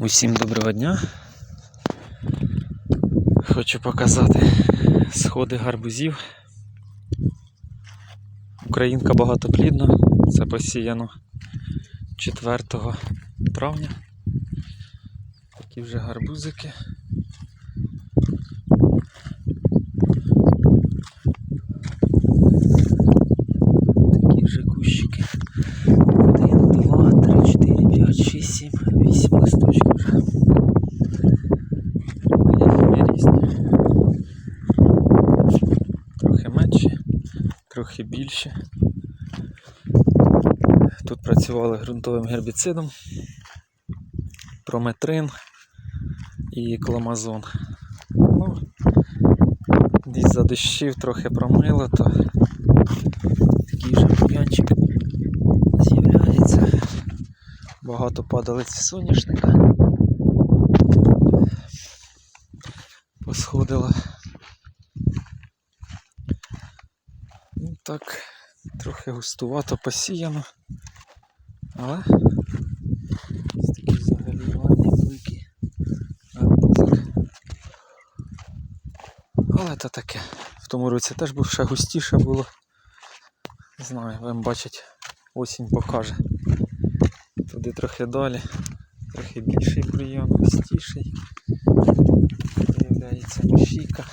Усім доброго дня. Хочу показати сходи гарбузів. Українка багатоплідна, це посіяно 4 травня. Такі вже гарбузики. Такі вже кущики. 1, 2, 3, 4, 5, 6, 7. Трохи більші. Тут працювали ґрунтовим гербіцидом, прометрин і кламазон. Ну, десь за дощів трохи промило, то такий вже бур'янчик з'являється. Багато падалиці соняшника. Посходила. Так, трохи густувато посіяно. Але ось такий взагалі великий арбузик. Але то таке. В тому році теж був ще густіше було. Не знаю, вам бачить, осінь покаже. Туди трохи далі, трохи більший бур'ян, густіший. З'являється мішійка.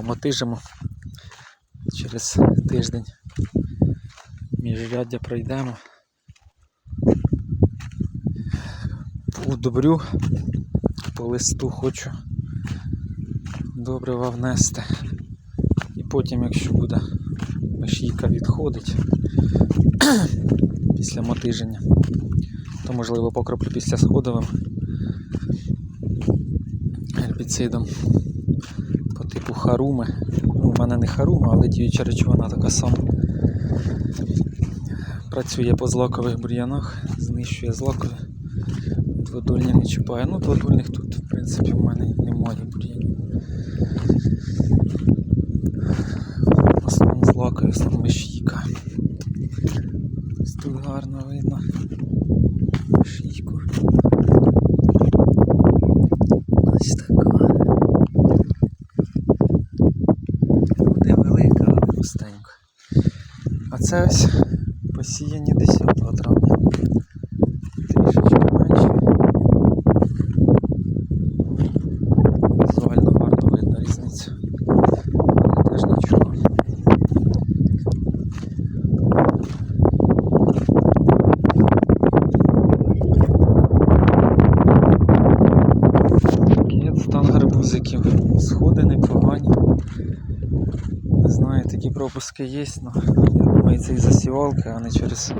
Промотижимо через тиждень. Міжряддя пройдемо. Удобрю, по листу хочу добрива внести. І потім, якщо буде мишійка відходить після мотиження, то можливо покроплю після сходовим гербіцидом типу харуми. Ну, у мене не харума, але діюча речовина така сама. Працює по злакових бур'янах, знищує злакові. Дводольні не чіпає. Ну, дводольних тут, в принципі, в мене немає бур'янів. В основному злакові, основному мишійка. Ось тут гарно видно. Мишійку. Ось така. Буде велика, але густенька. А це ось посіяні 10 травня. Трішечки менші. Візуально гарно видно різницю. Але теж нічого. Такий стан гарбузиків. Сходи непогані. Не знаю, такі пропуски є, але це і засівалки, а не через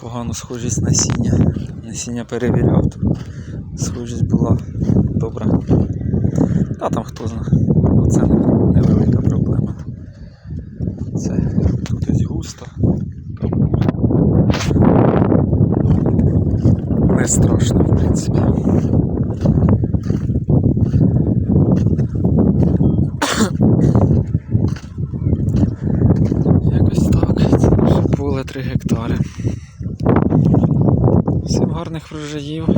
погану схожість насіння. Насіння перевіряв, то схожість була добра. А там хто знає. Це невелика проблема. Це тут ось густо. Не страшно, в принципі. 3 гектари. Всім гарних врожаїв.